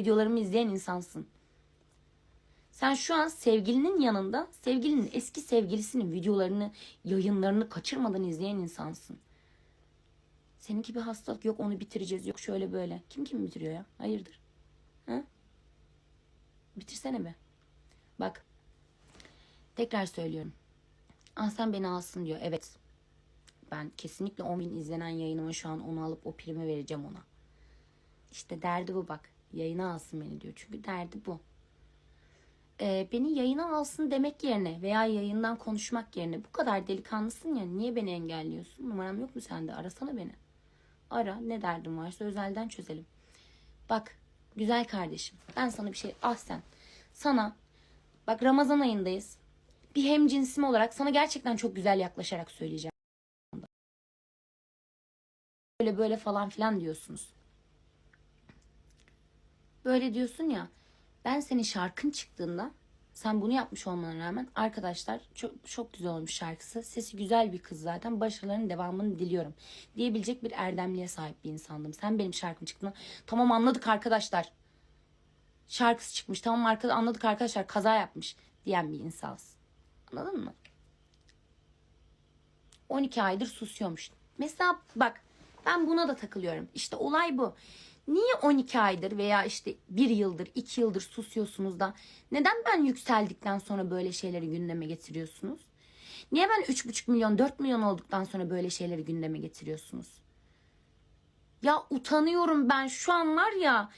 videolarımı izleyen insansın. Sen şu an sevgilinin yanında sevgilinin eski sevgilisinin videolarını, yayınlarını kaçırmadan izleyen insansın. Seninki bir hastalık yok onu bitireceğiz yok şöyle böyle. Kim kim bitiriyor ya? Hayırdır? Ha? Bitirsene be. Bak. Tekrar söylüyorum. Ah sen beni alsın diyor. Evet. Ben kesinlikle 10 bin izlenen yayınıma şu an onu alıp o primi vereceğim ona. İşte derdi bu bak. Yayına alsın beni diyor. Çünkü derdi bu. Ee, beni yayına alsın demek yerine veya yayından konuşmak yerine bu kadar delikanlısın ya niye beni engelliyorsun? Numaram yok mu sende? Arasana beni. Ara ne derdin varsa özelden çözelim. Bak güzel kardeşim ben sana bir şey ah sen sana bak Ramazan ayındayız. Bir hemcinsim olarak sana gerçekten çok güzel yaklaşarak söyleyeceğim. Böyle böyle falan filan diyorsunuz. Böyle diyorsun ya ben senin şarkın çıktığında sen bunu yapmış olmana rağmen arkadaşlar çok, çok güzel olmuş şarkısı. Sesi güzel bir kız zaten. Başarılarının devamını diliyorum. Diyebilecek bir erdemliğe sahip bir insandım. Sen benim şarkım çıktığında tamam anladık arkadaşlar. Şarkısı çıkmış tamam arkadaş anladık arkadaşlar kaza yapmış diyen bir insansın. Anladın mı? 12 aydır susuyormuş. Mesela bak ben buna da takılıyorum. İşte olay bu. Niye 12 aydır veya işte 1 yıldır, 2 yıldır susuyorsunuz da neden ben yükseldikten sonra böyle şeyleri gündeme getiriyorsunuz? Niye ben 3,5 milyon, 4 milyon olduktan sonra böyle şeyleri gündeme getiriyorsunuz? Ya utanıyorum ben şu an var ya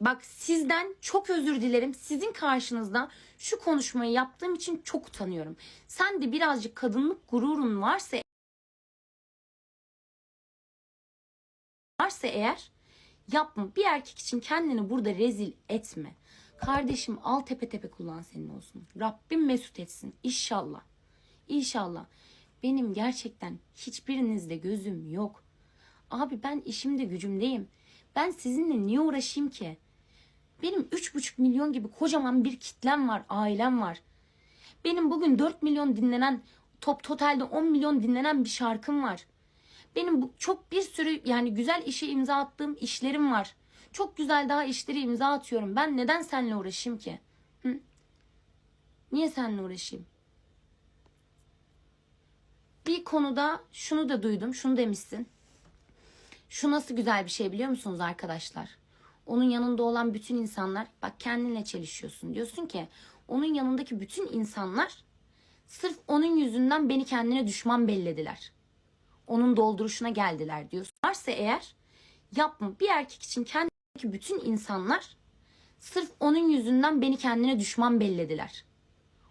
bak sizden çok özür dilerim. Sizin karşınızda şu konuşmayı yaptığım için çok utanıyorum. Sen de birazcık kadınlık gururun varsa varsa eğer yapma. Bir erkek için kendini burada rezil etme. Kardeşim al tepe tepe kullan senin olsun. Rabbim mesut etsin. İnşallah. İnşallah. Benim gerçekten hiçbirinizde gözüm yok. Abi ben işimde gücümdeyim. Ben sizinle niye uğraşayım ki? Benim 3,5 milyon gibi kocaman bir kitlem var, ailem var. Benim bugün 4 milyon dinlenen, top totalde 10 milyon dinlenen bir şarkım var. Benim bu çok bir sürü yani güzel işe imza attığım işlerim var. Çok güzel daha işleri imza atıyorum. Ben neden seninle uğraşayım ki? Hı? Niye seninle uğraşayım? Bir konuda şunu da duydum. Şunu demişsin. Şu nasıl güzel bir şey biliyor musunuz arkadaşlar? Onun yanında olan bütün insanlar bak kendinle çelişiyorsun. Diyorsun ki onun yanındaki bütün insanlar sırf onun yüzünden beni kendine düşman bellediler onun dolduruşuna geldiler diyorsun. Varsa eğer yapma. Bir erkek için kendindeki bütün insanlar sırf onun yüzünden beni kendine düşman bellediler.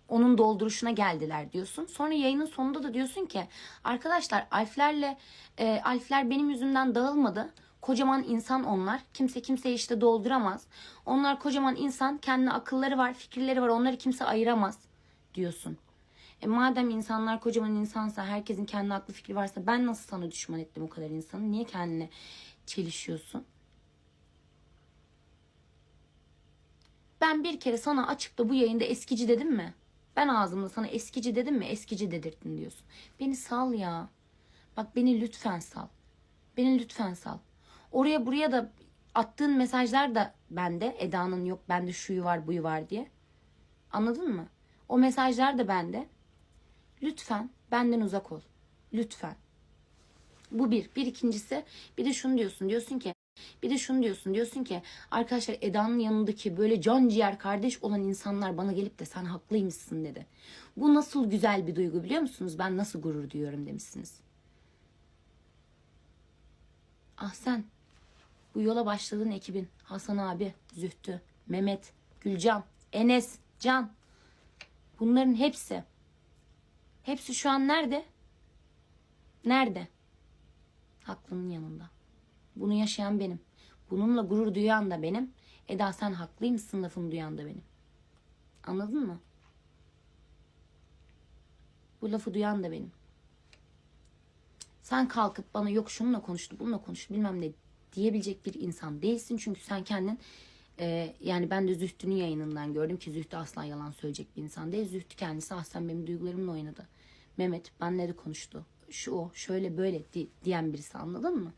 Onun dolduruşuna geldiler diyorsun. Sonra yayının sonunda da diyorsun ki arkadaşlar alflerle e, alfler benim yüzümden dağılmadı. Kocaman insan onlar. Kimse kimseyi işte dolduramaz. Onlar kocaman insan. Kendi akılları var, fikirleri var. Onları kimse ayıramaz diyorsun. E madem insanlar kocaman insansa, herkesin kendi aklı fikri varsa ben nasıl sana düşman ettim o kadar insanı? Niye kendine çelişiyorsun? Ben bir kere sana açıp da bu yayında eskici dedim mi? Ben ağzımda sana eskici dedim mi? Eskici dedirttin diyorsun. Beni sal ya. Bak beni lütfen sal. Beni lütfen sal. Oraya buraya da attığın mesajlar da bende. Eda'nın yok bende şuyu var buyu var diye. Anladın mı? O mesajlar da bende. Lütfen benden uzak ol. Lütfen. Bu bir. Bir ikincisi bir de şunu diyorsun. Diyorsun ki bir de şunu diyorsun. Diyorsun ki arkadaşlar Eda'nın yanındaki böyle can ciğer kardeş olan insanlar bana gelip de sen haklıymışsın dedi. Bu nasıl güzel bir duygu biliyor musunuz? Ben nasıl gurur duyuyorum demişsiniz. Ah sen bu yola başladığın ekibin Hasan abi, Zühtü, Mehmet, Gülcan, Enes, Can bunların hepsi Hepsi şu an nerede? Nerede? Haklının yanında. Bunu yaşayan benim. Bununla gurur duyan da benim. Eda sen haklıymışsın lafını duyan da benim. Anladın mı? Bu lafı duyan da benim. Sen kalkıp bana yok şununla konuştu, bununla konuştu bilmem ne diyebilecek bir insan değilsin. Çünkü sen kendin e, yani ben de Zühtü'nün yayınından gördüm ki Zühtü asla yalan söyleyecek bir insan değil. Zühtü kendisi aslen benim duygularımla oynadı. Mehmet benle de konuştu. Şu o şöyle böyle di, diyen birisi anladın mı?